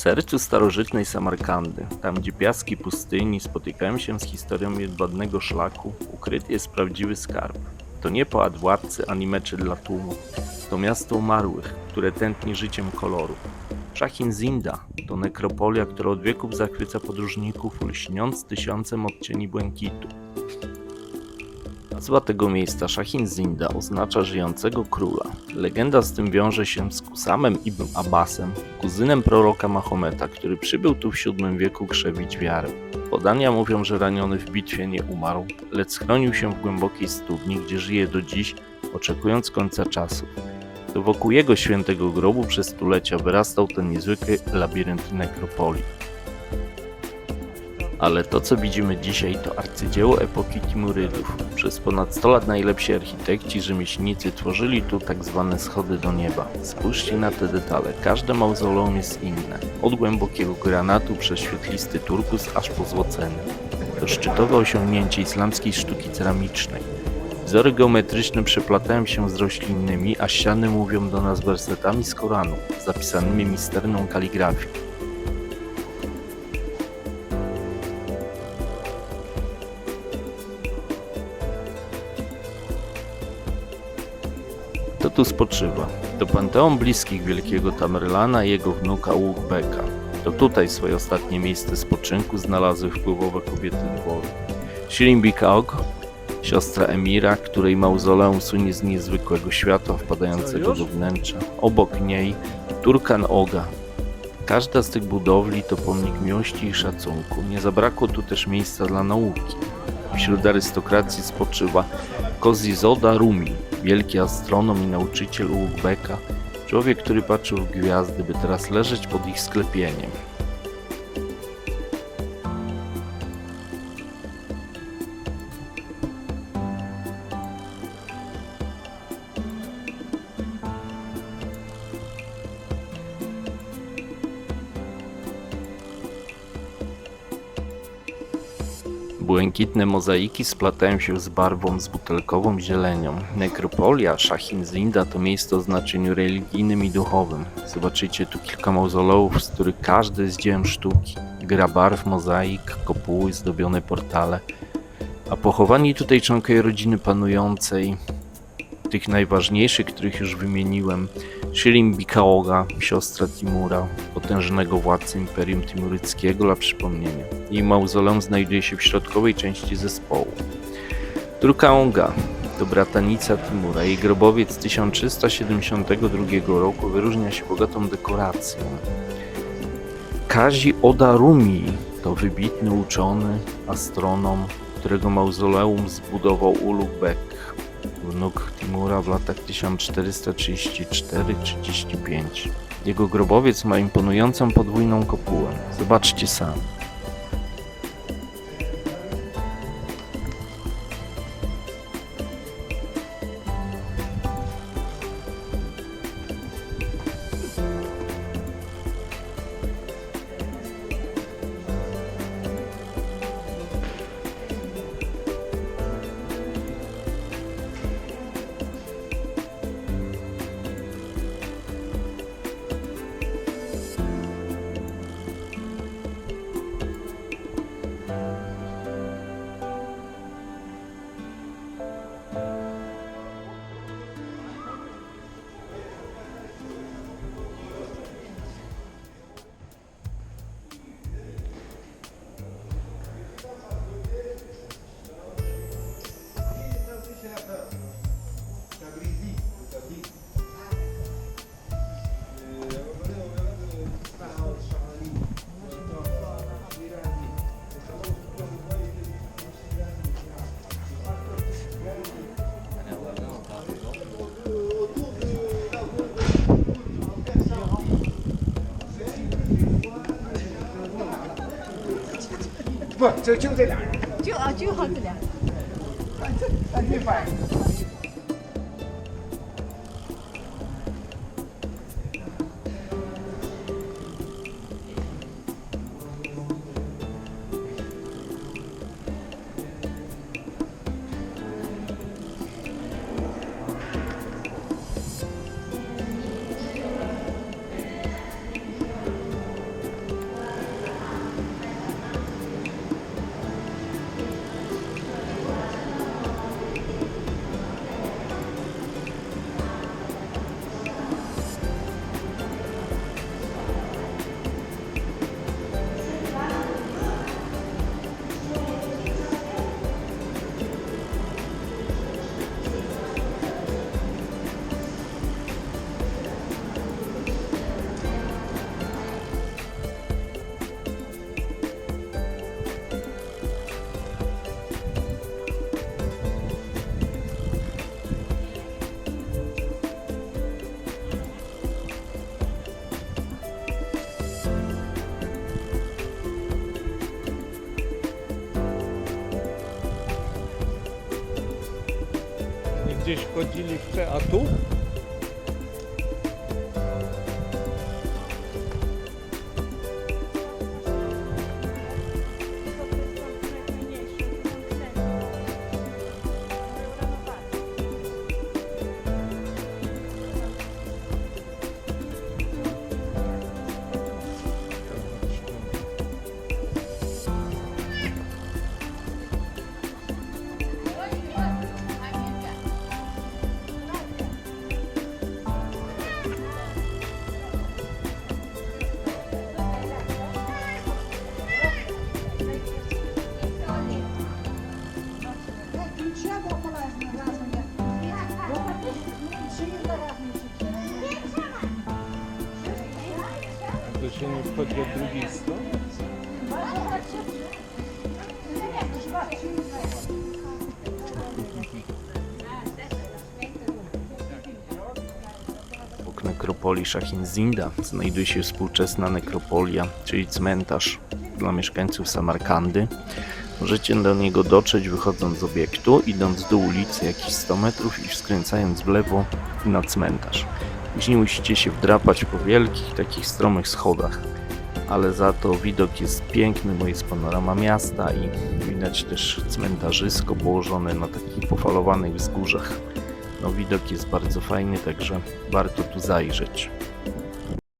sercu starożytnej Samarkandy, tam gdzie piaski pustyni spotykają się z historią jedwabnego szlaku, ukryty jest prawdziwy skarb. To nie pałac władcy ani mecze dla tłumu. To miasto umarłych, które tętni życiem koloru. Szachin Zinda to nekropolia, która od wieków zachwyca podróżników, lśniąc tysiącem odcieni błękitu. Nazwa tego miejsca Szachin Zinda oznacza żyjącego króla. Legenda z tym wiąże się z Kusamem ibn Abbasem, kuzynem proroka Mahometa, który przybył tu w VII wieku krzewić wiarę. Podania mówią, że raniony w bitwie nie umarł, lecz schronił się w głębokiej studni, gdzie żyje do dziś, oczekując końca czasów. To wokół jego świętego grobu przez stulecia wyrastał ten niezwykły labirynt nekropolii. Ale to, co widzimy dzisiaj, to arcydzieło epoki Timurydów. Przez ponad 100 lat najlepsi architekci, rzemieślnicy tworzyli tu tak zwane schody do nieba. Spójrzcie na te detale, każde mauzoleum jest inne. Od głębokiego granatu przez świetlisty turkus aż po złoceny. To szczytowe osiągnięcie islamskiej sztuki ceramicznej. Wzory geometryczne przeplatają się z roślinnymi, a ściany mówią do nas wersetami z Koranu, zapisanymi misterną kaligrafią. Tu spoczywa? To panteon bliskich wielkiego Tamerlana i jego wnuka Ługbeka. To tutaj swoje ostatnie miejsce spoczynku znalazły wpływowe kobiety dworu. Shirin Bikaog, siostra Emira, której mauzoleum słynie z niezwykłego światła wpadającego do wnętrza. Obok niej Turkan Oga. Każda z tych budowli to pomnik miłości i szacunku. Nie zabrakło tu też miejsca dla nauki. Wśród arystokracji spoczywa Kozizoda Rumi, wielki astronom i nauczyciel Ługbeka, człowiek, który patrzył w gwiazdy, by teraz leżeć pod ich sklepieniem. Błękitne mozaiki splatają się z barwą z butelkową zielenią. Nekropolia Szachin Zinda to miejsce o znaczeniu religijnym i duchowym. Zobaczycie tu kilka mauzoleów, z których każdy jest dziełem sztuki. Gra barw, mozaik, kopuły, zdobione portale. A pochowani tutaj członkowie rodziny panującej, tych najważniejszych, których już wymieniłem, Shirin Bikaoga, siostra Timura, potężnego władcy Imperium Timuryckiego dla przypomnienia. Jej mauzoleum znajduje się w środkowej części zespołu. Turkaonga to bratanica Timura. Jej grobowiec z 1372 roku wyróżnia się bogatą dekoracją. Kazi Odarumi to wybitny uczony, astronom, którego mauzoleum zbudował Ulugh Bek, wnuk Timura w latach 1434-35. Jego grobowiec ma imponującą podwójną kopułę. Zobaczcie sami. 不，就就这俩人，就啊，就好这俩。咱没反应。Gdzieś chodzili w te, a tu? Wchodzi od drugiej strony? Obok nekropolii Szachin-Zinda znajduje się współczesna nekropolia, czyli cmentarz dla mieszkańców Samarkandy. Możecie do niego dotrzeć wychodząc z obiektu, idąc do ulicy jakieś 100 metrów i skręcając w lewo na cmentarz. Później musicie się wdrapać po wielkich, takich stromych schodach, ale za to widok jest piękny, bo jest panorama miasta i widać też cmentarzysko położone na takich pofalowanych wzgórzach. No widok jest bardzo fajny, także warto tu zajrzeć.